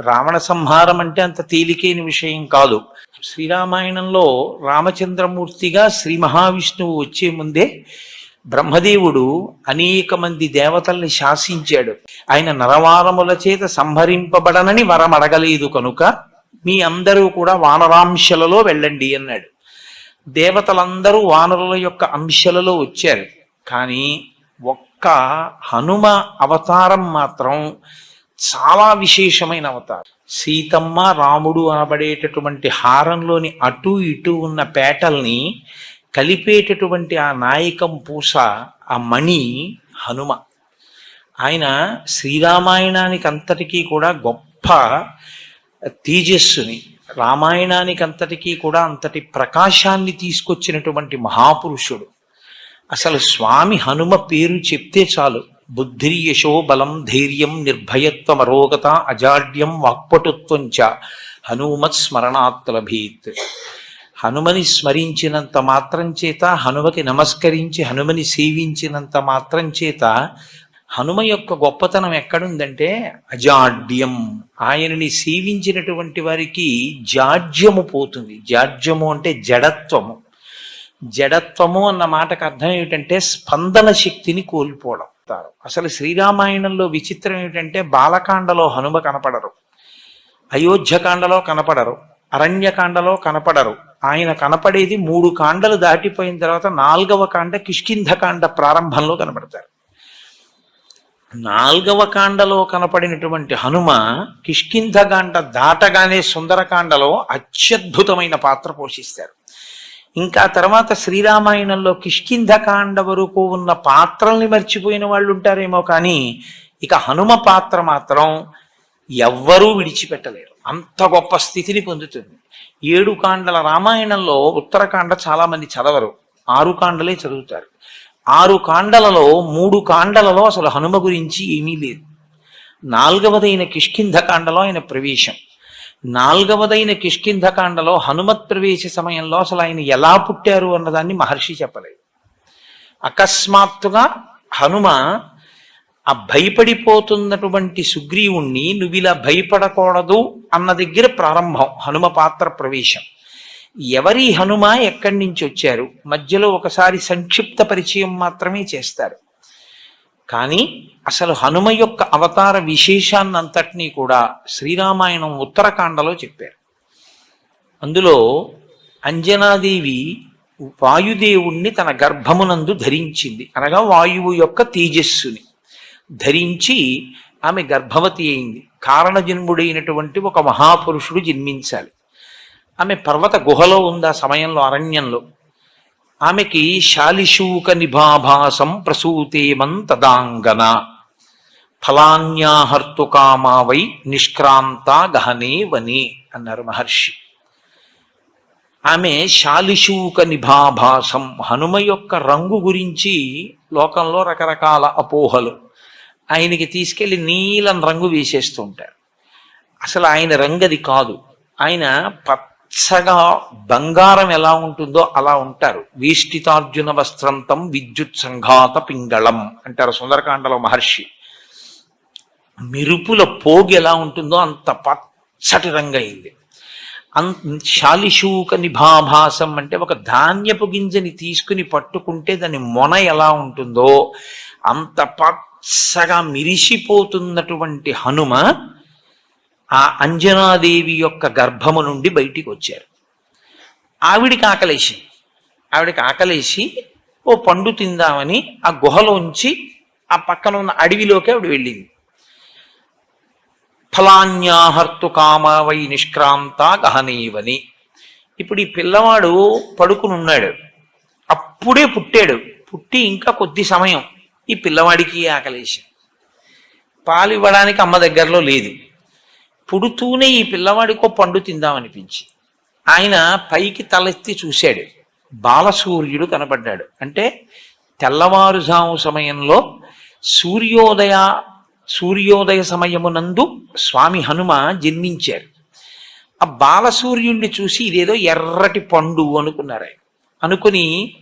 రావణ సంహారం అంటే అంత తేలికైన విషయం కాదు. శ్రీరామాయణంలో రామచంద్రమూర్తిగా శ్రీ మహావిష్ణువు వచ్చే ముందే బ్రహ్మదేవుడు అనేక మంది దేవతల్ని శాసించాడు. ఆయన నరవారముల చేత సంహరింపబడనని వరం అడగలేదు కనుక మీ అందరూ కూడా వానరాంశలలో వెళ్ళండి అన్నాడు. దేవతలందరూ వానరుల యొక్క అంశలలో వచ్చారు. కానీ ఒక్క హనుమ అవతారం మాత్రం చాలా విశేషమైన అవతారం. సీతమ్మ రాముడు అనబడేటటువంటి హారంలోని అటు ఇటు ఉన్న పేటల్ని కలిపేటటువంటి ఆ నాయకం పూస ఆ మణి హనుమ. ఆయన శ్రీరామాయణానికి అంతటికీ కూడా గొప్ప తేజస్సుని రామాయణానికి అంతటికీ కూడా అంతటి ప్రకాశాన్ని తీసుకొచ్చినటువంటి మహాపురుషుడు. అసలు స్వామి హనుమ పేరు చెప్తే చాలు. బుద్ధిర్యశో బలం ధైర్యం నిర్భయత్వమరోగత అజాడ్యం వాక్పటుత్వం చ. హనుమత్ స్మరణాత్లభీత్ హనుమని స్మరించినంత మాత్రం చేత హనుమకి నమస్కరించి హనుమని సేవించినంత మాత్రం చేత హనుమ యొక్క గొప్పతనం ఎక్కడుందంటే అజాడ్యం. ఆయనని సేవించినటువంటి వారికి జాడ్యము పోతుంది. జాడ్యము అంటే జడత్వము. జడత్వము అన్న మాటకు అర్థం ఏమిటంటే స్పందన శక్తిని కోల్పోవడం. అసలు శ్రీరామాయణంలో విచిత్రం ఏమిటంటే బాలకాండలో హనుమ కనపడరు. అయోధ్యకాండలో కనపడరు. అరణ్యకాండలో కనపడరు. ఆయన కనపడేది మూడు కాండలు దాటిపోయిన తర్వాత నాలుగవ కాండ కిష్కింధకాండ ప్రారంభంలో కనపడతారు. నాల్గవ కాండలో కనపడినటువంటి హనుమ కిష్కింధకాండ దాటగానే సుందరకాండలో అత్యద్భుతమైన పాత్ర పోషిస్తారు. ఇంకా తర్వాత శ్రీరామాయణంలో కిష్కింధకాండ వరకు ఉన్న పాత్రల్ని మర్చిపోయిన వాళ్ళు ఉంటారేమో కానీ ఇక హనుమ పాత్ర మాత్రం ఎవ్వరూ విడిచిపెట్టలేరు. అంత గొప్ప స్థితిని పొందుతుంది. ఏడు కాండల రామాయణంలో ఉత్తరకాండ చాలామంది చదవరు. ఆరు కాండలే చదువుతారు. ఆరు కాండలలో మూడు కాండలలో అసలు హనుమ గురించి ఏమీ లేదు. నాలుగవదైన కిష్కింధకాండలో ఆయన ప్రవేశం. నాలుగవదైన కిష్కింధకాండలో హనుమత్ ప్రవేశ సమయంలో అసలు ఆయన ఎలా పుట్టారు అన్నదాన్ని మహర్షి చెప్పలేదు. అకస్మాత్తుగా హనుమ ఆ భయపడిపోతున్నటువంటి సుగ్రీవుణ్ణి నువ్వు ఇలా భయపడకూడదు అన్న దగ్గర ప్రారంభం హనుమ పాత్ర ప్రవేశం. ఎవరి హనుమ ఎక్కడి నుంచి వచ్చారు? మధ్యలో ఒకసారి సంక్షిప్త పరిచయం మాత్రమే చేస్తారు. కానీ అసలు హనుమ యొక్క అవతార విశేషాన్నంతటినీ కూడా శ్రీరామాయణం ఉత్తరకాండలో చెప్పారు. అందులో అంజనాదేవి వాయుదేవుణ్ణి తన గర్భమునందు ధరించింది. అనగా వాయువు యొక్క తేజస్సుని ధరించి ఆమె గర్భవతి అయింది. కారణజన్ముడైనటువంటి ఒక మహాపురుషుడు జన్మించాలి. ఆమె పర్వత గుహలో ఉంది ఆ సమయంలో అరణ్యంలో. ఆమెకి శాలిశూక నిభాభాసం ప్రసూతేమం తదాంగన. ఫలాన్యాహర్తుకామా వై నిష్క్రాంత గహనే వని అన్నారు మహర్షి. ఆమె శాలిశూక నిభాభాసం హనుమ యొక్క రంగు గురించి లోకంలో రకరకాల అపోహలు. ఆయనకి తీసుకెళ్ళి నీలం రంగు వేసేస్తూ ఉంటారు. అసలు ఆయన రంగు అది కాదు. ఆయన పచ్చగా బంగారం ఎలా ఉంటుందో అలా ఉంటారు. వేష్టితార్జున వస్త్రంతం విద్యుత్ సంఘాత పింగళం అంటారు సుందరకాండలో మహర్షి. మెరుపుల పోగి ఎలా ఉంటుందో అంత పచ్చటి రంగయింది అం శాలిశూక నిభాభాసం అంటే ఒక ధాన్యపు గింజని తీసుకుని పట్టుకుంటే దాని మొన ఎలా ఉంటుందో అంత పచ్చగా మిరిసిపోతున్నటువంటి హనుమ ఆ అంజనాదేవి యొక్క గర్భము నుండి బయటికి వచ్చారు. ఆవిడికి ఆకలేసి ఆవిడికి ఆకలేసి ఓ పండు తిందామని ఆ గుహలోంచి ఆ పక్కన ఉన్న అడవిలోకి ఆవిడ వెళ్ళింది. ఫలాన్యాహర్తు కామావై నిష్క్రాంత గహనీవని. ఇప్పుడు ఈ పిల్లవాడు పడుకుని ఉన్నాడు. అప్పుడే పుట్టాడు. పుట్టి ఇంకా కొద్ది సమయం ఈ పిల్లవాడికి ఆకలేసి. పాలు ఇవ్వడానికి అమ్మ దగ్గరలో లేదు. పుడుతూనే ఈ పిల్లవాడికో పండు తిందామనిపించి ఆయన పైకి తలెత్తి చూశాడు. బాలసూర్యుడు కనబడ్డాడు అంటే తెల్లవారుజాము సమయంలో సూర్యోదయ సూర్యోదయ సమయమునందు స్వామి హనుమ జన్మించారు. ఆ బాలసూర్యుణ్ణి చూసి ఇదేదో ఎర్రటి పండు అనుకున్నారు ఆయన అనుకుని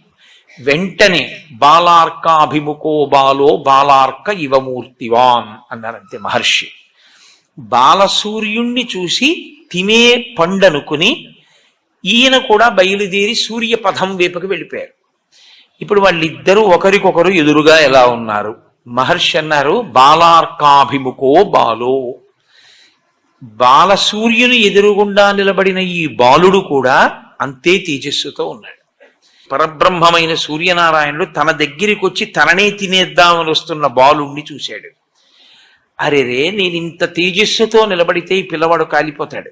వెంటనే బాలార్కాభిముఖో బాలో బాలార్క ఇవమూర్తివాన్ అన్నారంతే మహర్షి. బాలసూర్యుణ్ణి చూసి తినే పండనుకుని ఈయన కూడా బయలుదేరి సూర్య పథం వైపుకి వెళ్ళిపోయారు. ఇప్పుడు వాళ్ళిద్దరూ ఒకరికొకరు ఎదురుగా ఎలా ఉన్నారు? మహర్షి అన్నారు బాలార్కాభిముఖో బాలో. బాలసూర్యుని ఎదురుగుండా నిలబడిన ఈ బాలుడు కూడా అంతే తేజస్సుతో ఉన్నాడు. పరబ్రహ్మమైన సూర్యనారాయణుడు తన దగ్గరికి వచ్చి తననే తినేద్దామని వస్తున్న బాలుణ్ణి చూశాడు. అరే రే నేను ఇంత తేజస్సుతో నిలబడితే ఈ పిల్లవాడు కాలిపోతాడు.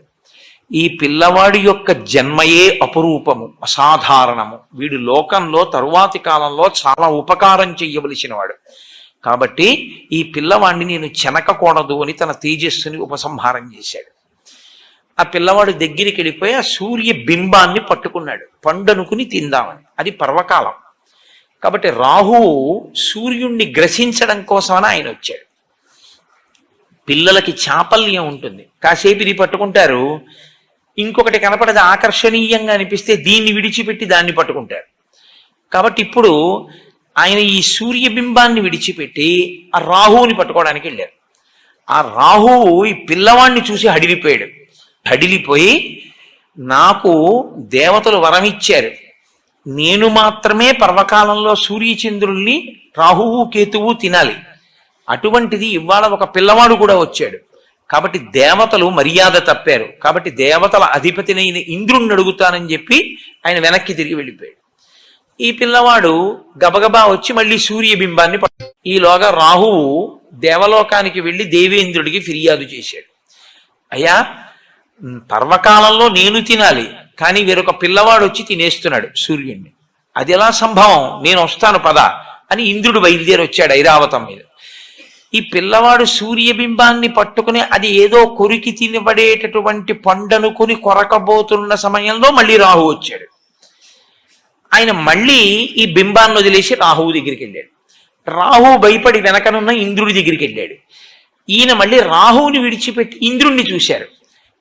ఈ పిల్లవాడి యొక్క జన్మయే అపురూపము అసాధారణము. వీడు లోకంలో తరువాతి కాలంలో చాలా ఉపకారం చెయ్యవలసిన వాడు కాబట్టి ఈ పిల్లవాడిని నేను చెనకకూడదు అని తన తేజస్సుని ఉపసంహారం చేశాడు. ఆ పిల్లవాడు దగ్గరికి వెళ్ళిపోయి ఆ సూర్య బింబాన్ని పట్టుకున్నాడు. పండనుకుని తిందామని. అది పర్వకాలం. కాబట్టి రాహువు సూర్యుణ్ణి గ్రసించడం కోసమని ఆయన వచ్చాడు. పిల్లలకి చాపల్యం ఉంటుంది. కాసేపు ఇది పట్టుకుంటారు. ఇంకొకటి కనపడది ఆకర్షణీయంగా అనిపిస్తే దీన్ని విడిచిపెట్టి దాన్ని పట్టుకుంటారు. కాబట్టి ఇప్పుడు ఆయన ఈ సూర్యబింబాన్ని విడిచిపెట్టి ఆ రాహువుని పట్టుకోవడానికి వెళ్ళారు. ఆ రాహువు ఈ పిల్లవాడిని చూసి హడిలిపోయాడు. హడిలిపోయి నాకు దేవతలు వరం ఇచ్చారు. నేను మాత్రమే పర్వకాలంలో సూర్యచంద్రుల్ని రాహువు కేతువు తినాలి. అటువంటిది ఇవాళ ఒక పిల్లవాడు కూడా వచ్చాడు. కాబట్టి దేవతలు మర్యాద తప్పారు. కాబట్టి దేవతల అధిపతినైన ఇంద్రుణ్ణి అడుగుతానని చెప్పి ఆయన వెనక్కి తిరిగి వెళ్ళిపోయాడు. ఈ పిల్లవాడు గబగబా వచ్చి మళ్ళీ సూర్యబింబాన్ని పట్టు ఈలోగా రాహువు దేవలోకానికి వెళ్ళి దేవేంద్రుడికి ఫిర్యాదు చేశాడు. అయ్యా పర్వకాలంలో నేను తినాలి కానీ వేరొక పిల్లవాడు వచ్చి తినేస్తున్నాడు సూర్యుడిని అది ఎలా సంభవం? నేను వస్తాను పద అని ఇంద్రుడు బయలుదేరి వచ్చాడు ఐరావతం మీద. ఈ పిల్లవాడు సూర్యబింబాన్ని పట్టుకుని అది ఏదో కొరికి తినబడేటటువంటి పండనుకుని కొరకబోతున్న సమయంలో మళ్ళీ రాహు వచ్చాడు. ఆయన మళ్ళీ ఈ బింబాన్ని వదిలేసి రాహువు దగ్గరికి వెళ్ళాడు. రాహు భయపడి వెనకనున్న ఇంద్రుడి దగ్గరికి వెళ్ళాడు. ఈయన మళ్ళీ రాహువుని విడిచిపెట్టి ఇంద్రుణ్ణి చూశారు.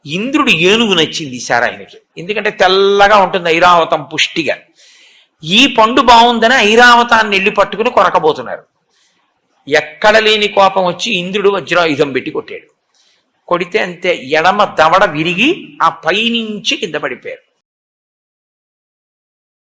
ఇంద్రుడు ఏనుగు నచ్చింది ఈసారి ఆయనకి. ఎందుకంటే తెల్లగా ఉంటుంది ఐరావతం పుష్టిగా. ఈ పండు బాగుందని ఐరావతాన్ని వెళ్ళి పట్టుకుని కొరకబోతున్నారు. ఎక్కడ లేని కోపం వచ్చి ఇంద్రుడు వజ్రాయుధం పెట్టి కొట్టాడు. కొడితే అంతే ఎడమ దవడ విరిగి ఆ పైనుంచి కింద పడిపోయారు.